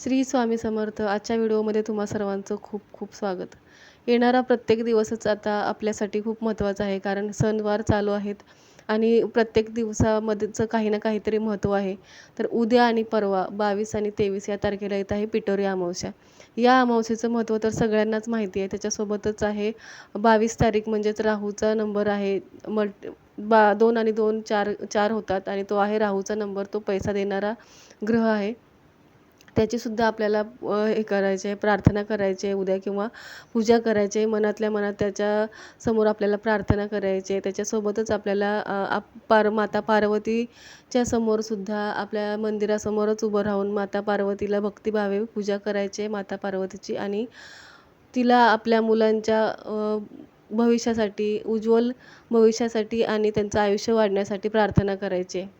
श्री स्वामी समर्थ आजच्या व्हिडिओमध्ये तुम्हा सर्वांचं खूप खूप स्वागत. येणारा प्रत्येक दिवसच आता आपल्यासाठी खूप महत्त्वाचा आहे कारण सणवार चालू आहेत आणि प्रत्येक दिवसामध्येच काही ना काहीतरी महत्त्व आहे. तर उद्या आणि परवा बावीस आणि तेवीस या तारखेला येत आहे पिटोरी अमावस्या. या अमावस्येचं महत्त्व तर सगळ्यांनाच माहिती आहे त्याच्यासोबतच आहे बावीस तारीख म्हणजेच राहूचा नंबर आहे मल्ट बा दोन आणि दोन चार चार होतात आणि तो आहे राहूचा नंबर तो पैसा देणारा ग्रह आहे. त्याचीसुद्धा आपल्याला हे करायचे आहे प्रार्थना करायची आहे उद्या किंवा पूजा करायची आहे मनातल्या मनात त्याच्यासमोर आपल्याला प्रार्थना करायची आहे त्याच्यासोबतच आपल्याला आप पार माता पार्वतीच्या समोरसुद्धा आपल्या मंदिरासमोरच उभं राहून माता पार्वतीला भक्तिभावे पूजा करायची आहे माता पार्वतीची आणि तिला आपल्या मुलांच्या भविष्यासाठी उज्ज्वल भविष्यासाठी आणि त्यांचं आयुष्य वाढण्यासाठी प्रार्थना करायची. आहे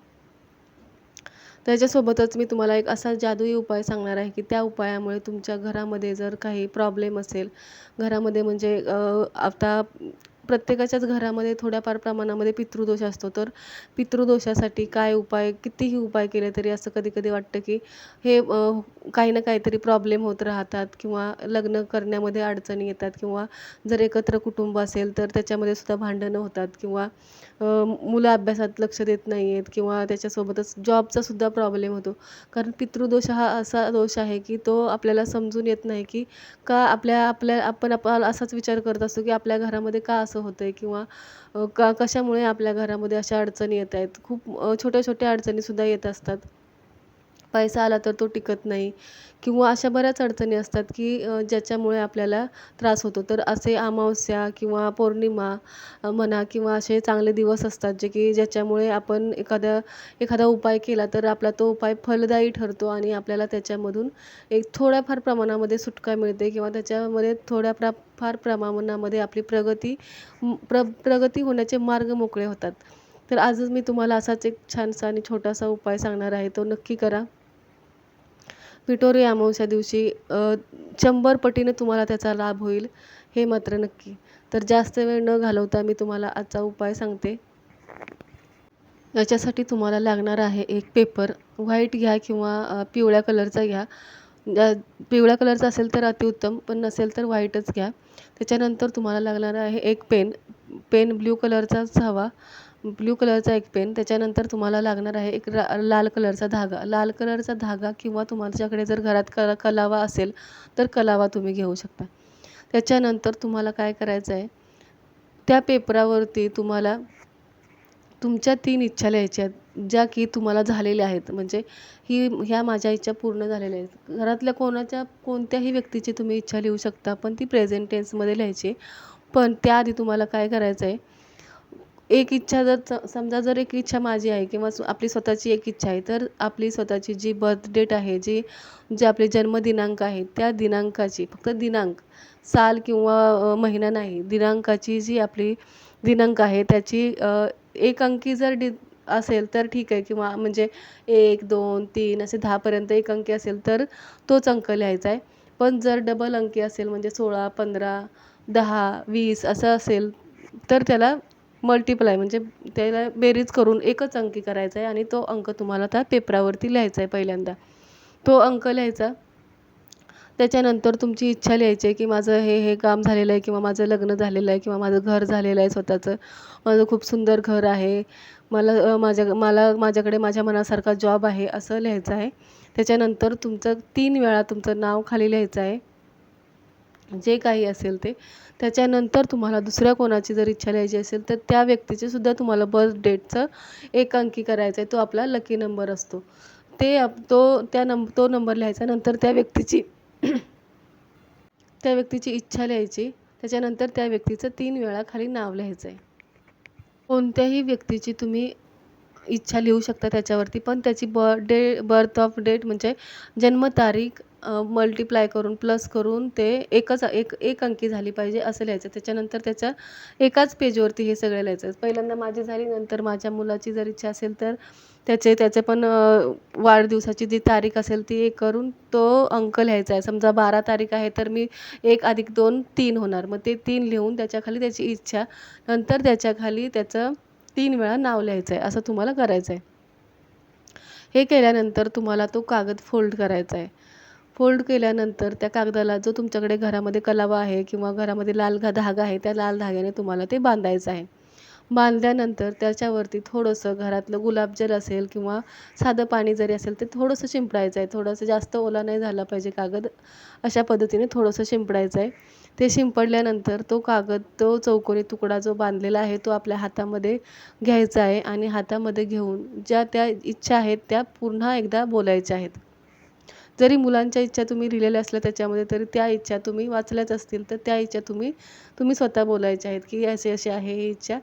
त्याच्यासोबतच मी तुम्हाला एक असा जादुई उपाय सांगणार आहे की त्या उपायामुळे तुमच्या घरामध्ये जर काही प्रॉब्लेम असेल घरामध्ये म्हणजे आता प्रत्येकाच्याच घरामध्ये थोड्याफार प्रमाणामध्ये पितृदोष असतो. तर पितृदोषासाठी काय उपाय कितीही उपाय केले तरी असं कधी कधी वाटतं की हे काही ना काहीतरी प्रॉब्लेम होत राहतात किंवा लग्न करण्यामध्ये अडचणी येतात किंवा जर एकत्र कुटुंब असेल तर त्याच्यामध्ये सुद्धा भांडणं होतात किंवा मुलं अभ्यासात लक्ष देत नाही आहेत किंवा त्याच्यासोबतच जॉबचा सुद्धा प्रॉब्लेम होतो. कारण पितृदोष हा असा दोष आहे की तो आपल्याला समजून येत नाही की का आपल्या आपल्या आपण आपण असाच विचार करत असतो की आपल्या घरामध्ये का असं होतं आहे किंवा का कशामुळे आपल्या घरामध्ये अशा अडचणी येत आहेत. खूप छोट्या छोट्या अडचणीसुद्धा येत असतात. पैसा आला तर तो टिकत नाही. किंवा अशा बऱ्याच अडचणी असतात की ज्याच्यामुळे आपल्याला त्रास होतो. तर असे अमावस्या किंवा पौर्णिमा म्हणा किंवा असे चांगले दिवस असतात जे की ज्याच्यामुळे आपण एखाद्या एखादा उपाय केला तर आपला तो उपाय फलदायी ठरतो आणि आपल्याला त्याच्यामधून एक थोड्याफार प्रमाणामध्ये सुटका मिळते किंवा त्याच्यामध्ये थोड्या प्रा फार प्रमाणामध्ये आपली प्रगती प्र प्रगती होण्याचे मार्ग मोकळे होतात. तर आजच मी तुम्हाला असाच एक छानसा आणि छोटासा उपाय सांगणार आहे. तो नक्की करा. पिठोरी अमावस्या दिवशी शंभर पटीने तुम्हाला त्याचा लाभ होईल हे मात्र नक्की. तर जास्त वेळ न घालवता मी तुम्हाला आजचा उपाय सांगते. याच्यासाठी तुम्हाला लागणार आहे एक पेपर. व्हाईट घ्या किंवा पिवळ्या कलरचा घ्या. पिवळ्या कलरचा असेल तर अतिउत्तम पण नसेल तर व्हाईटच घ्या. त्याच्यानंतर तुम्हाला लागणार आहे एक पेन. पेन ब्ल्यू कलरचाच हवा. ब्ल्यू कलरचा एक पेन त्याच्यानंतर तुम्हाला लागणार आहे एक रा लाल कलरचा धागा. लाल कलरचा धागा किंवा तुमच्याकडे जर घरात क कलावा असेल तर कलावा तुम्ही घेऊ शकता. त्याच्यानंतर तुम्हाला काय करायचं आहे त्या पेपरावरती तुम्हाला तुमच्या तीन इच्छा लिहायच्या आहेत ज्या की तुम्हाला झालेल्या आहेत. म्हणजे ही ह्या माझ्या इच्छा पूर्ण झालेल्या आहेत. घरातल्या कोणाच्या कोणत्याही व्यक्तीची तुम्ही इच्छा लिहू शकता पण ती प्रेझेंट टेन्समध्ये लिहायची. पण त्याआधी तुम्हाला काय करायचं आहे एक इच्छा जर समजा जर एक इच्छा माझी आहे किंवा आपली स्वतःची एक इच्छा आहे तर आपली स्वतःची जी बर्थ डेट आहे जी जे आपले जन्मदिनांक आहे त्या दिनांकाची फक्त दिनांक साल किंवा महिना नाही दिनांकाची जी आपली दिनांक आहे त्याची एक अंकी जर डि असेल तर ठीक आहे किंवा म्हणजे एक दोन तीन असे दहापर्यंत एक अंकी असेल तर तोच अंक लिहायचा आहे. पण जर डबल अंकी असेल म्हणजे सोळा पंधरा दहा वीस असं असेल तर त्याला मल्टिप्लाय म्हणजे त्याला बेरीज करून एकच अंकी करायचा आहे आणि तो अंक तुम्हाला त्या पेपरावरती लिहायचा आहे पहिल्यांदा. तो अंक लिहायचा. त्याच्यानंतर तुमची इच्छा लिहायची आहे की माझं हे हे काम झालेलं आहे किंवा माझं लग्न झालेलं आहे किंवा माझं घर झालेलं आहे स्वतःचं. माझं खूप सुंदर घर आहे. मला माझ्या मला माझ्याकडे माझ्या मनासारखा जॉब आहे असं लिहायचं आहे. त्याच्यानंतर तुमचं तीन वेळा तुमचं नाव खाली लिहायचं आहे. जे काही असेल ते. त्याच्यानंतर तुम्हाला दुसऱ्या कोणाची जर इच्छा लिहायची असेल तर त्या व्यक्तीचीसुद्धा तुम्हाला बर्थ डेटचं एक अंकी करायचं आहे तो आपला लकी नंबर असतो. ते तो त्या नंब तो नंबर लिहायचा. नंतर त्या व्यक्तीची त्या व्यक्तीची इच्छा लिहायची. त्याच्यानंतर त्या व्यक्तीचं तीन वेळा खाली नाव लिहायचं आहे कोणत्याही व्यक्तीची तुम्ही इच्छा लिहू शकता त्याच्यावरती. पण त्याची ब डे बर्थ ऑफ डेट म्हणजे जन्मतारीख मल्टिप्लाय करून प्लस करून ते एकच एक एक अंकी झाली पाहिजे असं लिहायचं. त्याच्यानंतर त्याच्या एकाच पेजवरती हे सगळं लिहायचं. पहिल्यांदा माझी झाली नंतर माझ्या मुलाची जर इच्छा असेल तर त्याचे त्याचे पण वाढदिवसाची जी तारीख असेल ती एक करून तो अंक लिहायचा आहे. समजा बारा तारीख आहे तर मी एक अधिक दोन तीन होणार. मग ते तीन लिहून त्याच्याखाली त्याची इच्छा नंतर त्याच्याखाली त्याचं तीन वेळा नाव लिहायचं आहे असं तुम्हाला करायचं आहे हे केल्यानंतर तुम्हाला तो कागद फोल्ड करायचा आहे फोल्ड केल्यानंतर त्या कागदाला जो तुमच्याकडे घरामध्ये कलावा आहे किंवा घरामध्ये लाल घा धागा आहे त्या लाल धाग्याने तुम्हाला ते बांधायचं आहे बांधल्यानंतर त्याच्यावरती थोडंसं घरातलं गुलाबजल असेल किंवा साधं पाणी जरी असेल ते थोडंसं शिंपडायचं आहे थोडंसं जास्त ओला नाही झाला पाहिजे कागद. अशा पद्धतीने थोडंसं शिंपडायचं आहे ते शिंपडल्यानंतर तो कागद तो चौकोनी तुकडा जो बांधलेला आहे तो आपल्या हातामध्ये घ्यायचा आहे आणि हातामध्ये घेऊन ज्या त्या इच्छा आहेत त्या पुन्हा एकदा बोलायच्या आहेत. जरी मुलांच्या इच्छा तुम्ही लिहिलेल्या असल्या त्याच्यामध्ये तरी त्या इच्छा तुम्ही वाचल्याच असतील तर त्या इच्छा तुम्ही तुम्ही स्वतः बोलायच्या आहेत की असे असे आहे ही इच्छा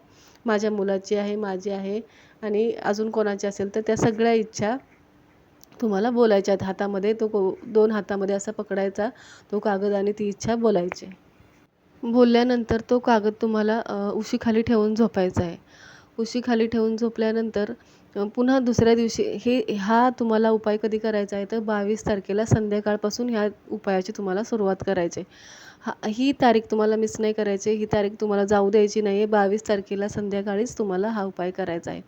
माझ्या मुलाची आहे माझी आहे आणि अजून कोणाची असेल तर त्या सगळ्या इच्छा तुम्हाला बोलायच्या आहेत. हातामध्ये तो को दोन हातामध्ये असा पकडायचा तो कागद आणि ती इच्छा बोलायची. बोलल्यानंतर तो कागद तुम्हाला उशीखाली ठेवून झोपायचा आहे. उशीखाली ठेवून झोपल्यानंतर पुन्हा दुसऱ्या दिवशी हे हा तुम्हाला उपाय कधी करायचा आहे? तर बावीस तारखेला संध्याकाळपासून ह्या उपायाची तुम्हाला सुरुवात करायची हा ही तारीख तुम्हाला मिस नाही करायची ही तारीख तुम्हाला जाऊ द्यायची नाही आहे बावीस तारखेला संध्याकाळीच तुम्हाला हा उपाय करायचा आहे.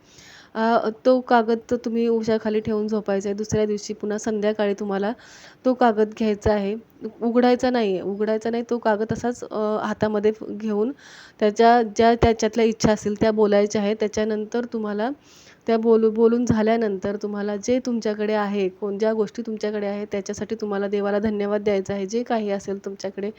तो कागद तर तुम्ही उशाखाली ठेवून झोपायचा आहे. दुसऱ्या दिवशी पुन्हा संध्याकाळी तुम्हाला तो कागद घ्यायचा आहे. उघडायचा नाही. आहे उघडायचा नाही तो कागद असाच हातामध्ये घेऊन त्याच्या ज्या त्याच्यातल्या इच्छा असतील त्या बोलायच्या आहे त्याच्यानंतर तुम्हाला त्या बोलू बोलून झाल्यानंतर तुम्हाला जे तुमच्याकडे आहे कोण ज्या गोष्टी तुमच्याकडे आहे त्याच्यासाठी तुम्हाला देवाला धन्यवाद द्यायचा आहे. जे काही असेल तुमच्याकडे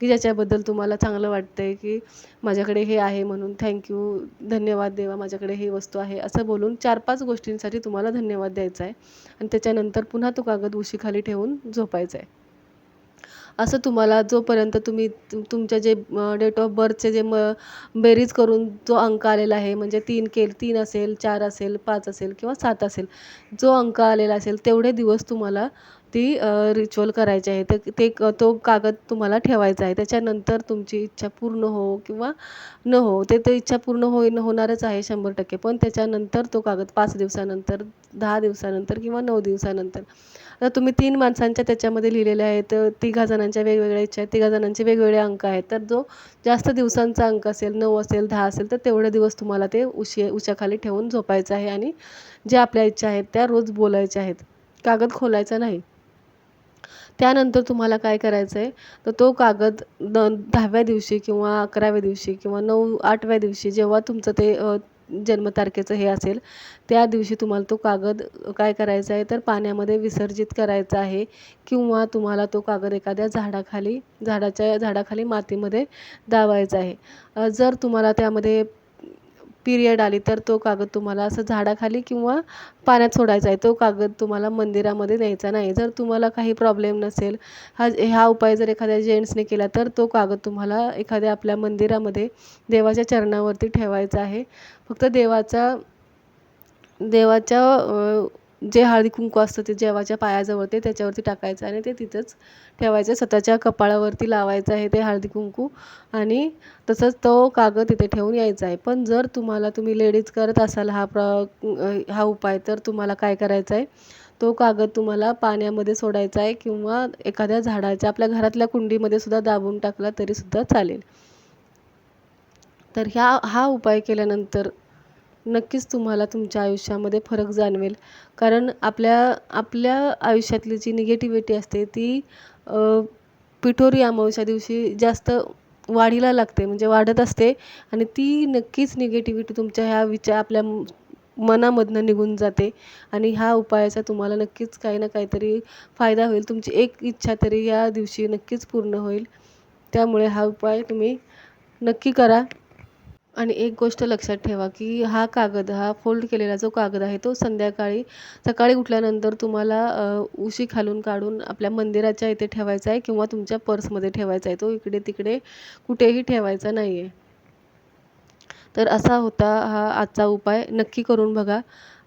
की ज्याच्याबद्दल तुम्हाला चांगलं वाटतं आहे की माझ्याकडे हे आहे म्हणून थँक्यू धन्यवाद देवा माझ्याकडे ही वस्तू आहे असं बोलून चार पाच गोष्टींसाठी तुम्हाला धन्यवाद द्यायचा आहे. आणि त्याच्यानंतर पुन्हा तो कागद उशीखाली ठेवून झोपायचा आहे. असं तुम्हाला जोपर्यंत तुम्ही तुमच्या जे डेट ऑफ बर्थचे जे म बेरीज करून जो अंक आलेला आहे म्हणजे तीन केल तीन असेल चार असेल पाच असेल किंवा सात असेल जो अंक आलेला असेल तेवढे दिवस तुम्हाला ती रिच्युअल करायची आहे. तर ते तो कागद तुम्हाला ठेवायचा आहे. त्याच्यानंतर तुमची इच्छा पूर्ण हो किंवा न हो ते तर इच्छा पूर्ण होई होणारच आहे शंभर टक्के. पण त्याच्यानंतर तो कागद पाच दिवसानंतर दहा दिवसानंतर किंवा नऊ दिवसानंतर. आता तुम्ही तीन माणसांच्या त्याच्यामध्ये लिहिलेले आहेत. तिघा जणांच्या वेगवेगळ्या इच्छा आहेत. तिघा जणांचे वेगवेगळे अंक आहेत. तर जो जास्त दिवसांचा अंक असेल नऊ असेल दहा असेल तर तेवढे दिवस तुम्हाला ते उशी उशाखाली ठेवून झोपायचं आहे. आणि ज्या आपल्या इच्छा आहेत त्या रोज बोलायच्या आहेत. कागद खोलायचा नाही. त्यानंतर तुम्हाला काय करायचं आहे तर तो कागद द दहाव्या दिवशी किंवा अकराव्या दिवशी किंवा नऊ आठव्या दिवशी जेव्हा तुमचं ते जन्मतारखेचं हे असेल त्या दिवशी तुम्हाला तो कागद काय करायचा आहे तर पाण्यामध्ये विसर्जित करायचा आहे किंवा तुम्हाला तो कागद एखाद्या झाडाखाली झाडाच्या झाडाखाली मातीमध्ये दावायचा आहे. जर तुम्हाला त्यामध्ये पिरियड आली तर तो कागद तुम्हाला असं झाडाखाली किंवा पाण्यात सोडायचा आहे. तो कागद तुम्हाला मंदिरामध्ये न्यायचा नाही. जर तुम्हाला काही प्रॉब्लेम नसेल हा हा उपाय जर एखाद्या जेंट्सने केला तर तो कागद तुम्हाला एखाद्या आपल्या मंदिरामध्ये देवाच्या चरणावरती ठेवायचा आहे. फक्त देवाचा देवाच्या जे हळदी कुंकू असतं ते देवाच्या पायाजवळ ते त्याच्यावरती टाकायचं आणि ते तिथंच ठेवायचं. स्वतःच्या कपाळावरती लावायचं आहे ते हळदी कुंकू आणि तसंच तो कागद तिथे ठेवून यायचा आहे. पण जर तुम्हाला तुम्ही लेडीज करत असाल हा प्र हा उपाय तर तुम्हाला काय करायचं आहे? तो कागद तुम्हाला पाण्यामध्ये सोडायचा आहे किंवा एखाद्या झाडाच्या आपल्या घरातल्या कुंडीमध्ये सुद्धा दाबून टाकला तरीसुद्धा चालेल. तर ह्या हा उपाय केल्यानंतर नक्कीच तुम्हाला तुमच्या आयुष्यामध्ये फरक जाणवेल. कारण आपल्या आपल्या आयुष्यातली जी निगेटिव्हिटी असते ती पिठोरी अमावस्या दिवशी जास्त वाढीला लागते म्हणजे वाढत असते आणि ती नक्कीच निगेटिव्हिटी तुमच्या ह्या विचार आपल्या मनामधनं निघून जाते आणि ह्या उपायाचा तुम्हाला नक्कीच काही ना काहीतरी फायदा होईल. तुमची एक इच्छा तरी या दिवशी नक्कीच पूर्ण होईल. त्यामुळे हा उपाय तुम्ही नक्की करा. आणि एक गोष्ट लक्षात ठेवा की हा कागद हा फोल्ड केलेला जो कागद आहे तो संध्याकाळी सकाळी उठल्यानंतर तुम्हाला उशी खालून काढून आपल्या मंदिराच्या इथे ठेवायचा आहे किंवा तुमच्या पर्समध्ये ठेवायचा आहे. तो इकडे तिकडे कुठेही ठेवायचा नाही आहे तर असा होता हा आजचा उपाय. नक्की करून बघा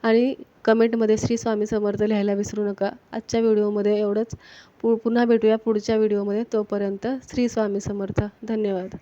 आणि कमेंटमध्ये श्री स्वामी समर्थ लिहायला विसरू नका. आजच्या व्हिडिओमध्ये एवढंच. पु पुन्हा भेटूया पुढच्या व्हिडिओमध्ये. तोपर्यंत श्री स्वामी समर्थ. धन्यवाद.